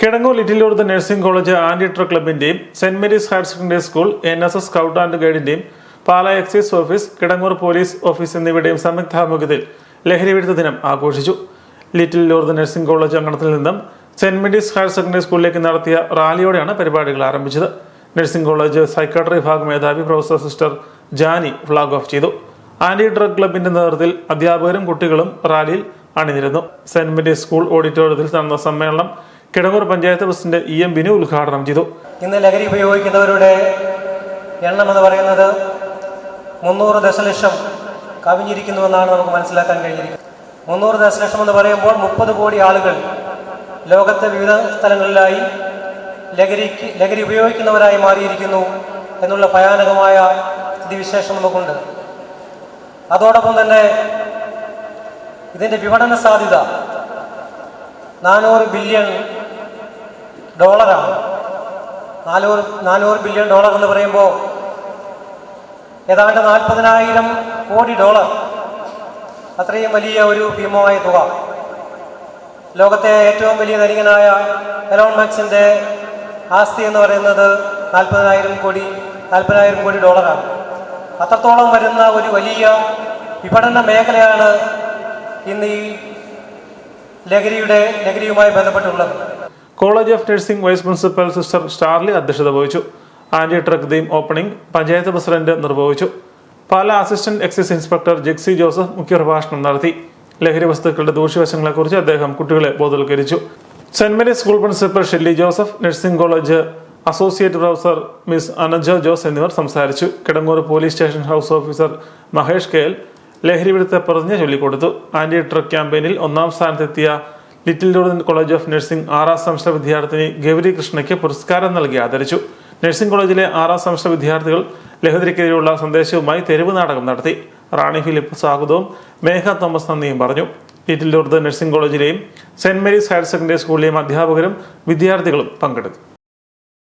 Kidangoor little Lourdes nursing college anti drug ക്ലബിന്റെയും saint Mary's higher secondary school N S S scout and ഗൈഡിന്റെയും Pala excise office Kidangoor police office എന്നിവയുടെയും സംയുക്താഭിമുഖ്യത്തിൽ ലഹരി വിരുദ്ധ ദിനം ആഘോഷിച്ചു. Little Lourdes nursing college അങ്കണത്തിൽ നിന്നും saint Mary's higher secondary സ്കൂളിലേക്ക് നടത്തിയ റാലിയോടെയാണ് പരിപാടികൾ ആരംഭിച്ചത്. നഴ്സിംഗ് കോളേജ് സൈക്കാട്രി വിഭാഗ് മേധാവി professor sister Jani flag off ചെയ്തു. ആന്റി ഡ്രഗ് ക്ലബിന്റെ നേതൃത്വത്തിൽ അധ്യാപകരും കുട്ടികളും റാലിയിൽ അണിനിരുന്നു. സെന്റ് മേരീസ് സ്കൂൾ ഓഡിറ്റോറിയത്തിൽ നടന്ന സമ്മേളനം Kidangoor panchayat president E M Binu ഉദ്ഘാടനം ചെയ്തു. ഇന്ന് ലഹരി ഉപയോഗിക്കുന്നവരുടെ എണ്ണം എന്ന് പറയുന്നത് മുന്നൂറ് ദശലക്ഷം കവിഞ്ഞിരിക്കുന്നുവെന്നാണ് നമുക്ക് മനസ്സിലാക്കാൻ കഴിഞ്ഞിരിക്കുന്നത്. മുന്നൂറ് ദശലക്ഷം എന്ന് പറയുമ്പോൾ മുപ്പത് കോടി ആളുകൾ ലോകത്തെ വിവിധ സ്ഥലങ്ങളിലായി ലഹരിക്ക് ലഹരി ഉപയോഗിക്കുന്നവരായി മാറിയിരിക്കുന്നു എന്നുള്ള ഭയാനകമായ സ്ഥിതിവിശേഷം നമുക്കുണ്ട്. അതോടൊപ്പം തന്നെ ഇതിന്റെ വിപണന സാധ്യത നാനൂറ് ബില്യൺ ഡോളറാണ്. നാനൂറ് നാനൂറ് ബില്യൺ ഡോളർ എന്ന് പറയുമ്പോൾ ഏതാണ്ട് നാൽപ്പതിനായിരം കോടി ഡോളർ. അത്രയും വലിയ ഒരു ഭീമമായ തുക. ലോകത്തെ ഏറ്റവും വലിയ ധനികനായ എലോൺ മക്സിന്റെ ആസ്തി എന്ന് പറയുന്നത് നാൽപ്പതിനായിരം കോടി നാൽപ്പതിനായിരം കോടി ഡോളറാണ്. അത്രത്തോളം വരുന്ന ഒരു വലിയ വിപണന മേഖലയാണ് ഇന്ന് ഈ ലഹരിയുടെ ലഹരിയുമായി ബന്ധപ്പെട്ടുള്ളത്. College of nursing vice principal sister Starly അധ്യക്ഷത വഹിച്ചു. Anti drug theme opening panchayat president നിർവഹിച്ചു. Pala assistant excise inspector Jixy Joseph മുഖ്യപ്രഭാഷണം നടത്തി. ലഹരി വസ്തുക്കളുടെ ദൂഷ്യവശങ്ങളെക്കുറിച്ച് അദ്ദേഹം കുട്ടികളെ ബോധവൽക്കരിച്ചു. Saint Mary's school principal Shelly Joseph nursing college associate professor miss Anaja Jose എന്നിവർ സംസാരിച്ചു. Kidangoor police station house officer Mahesh K L ലഹരി വിരുദ്ധ പ്രതിജ്ഞ ചൊല്ലിക്കൊടുത്തു. ആന്റി ട്രക്ക് ക്യാമ്പയിനിൽ ഒന്നാം സ്ഥാനത്തെത്തിയ little Lourdes college of nursing ആറാം സെമസ്റ്റർ വിദ്യാർത്ഥിനി ഗൗരി കൃഷ്ണയ്ക്ക് പുരസ്കാരം നൽകി ആദരിച്ചു. നഴ്സിംഗ് കോളേജിലെ ആറാം സെമസ്റ്റർ വിദ്യാർത്ഥികൾ ലഹരിക്കെതിരെയുള്ള സന്ദേശവുമായി തെരുവ് നാടകം നടത്തി. റാണി ഫിലിപ്പ് സ്വാഗതവും മേഘ തോമസ് നന്ദിയും പറഞ്ഞു. ലിറ്റിൽ ലോർഡ് നഴ്സിംഗ് കോളേജിലെയും സെന്റ് മേരീസ് ഹയർ സെക്കൻഡറി സ്കൂളിലെയും അധ്യാപകരും വിദ്യാർത്ഥികളും പങ്കെടുത്തു.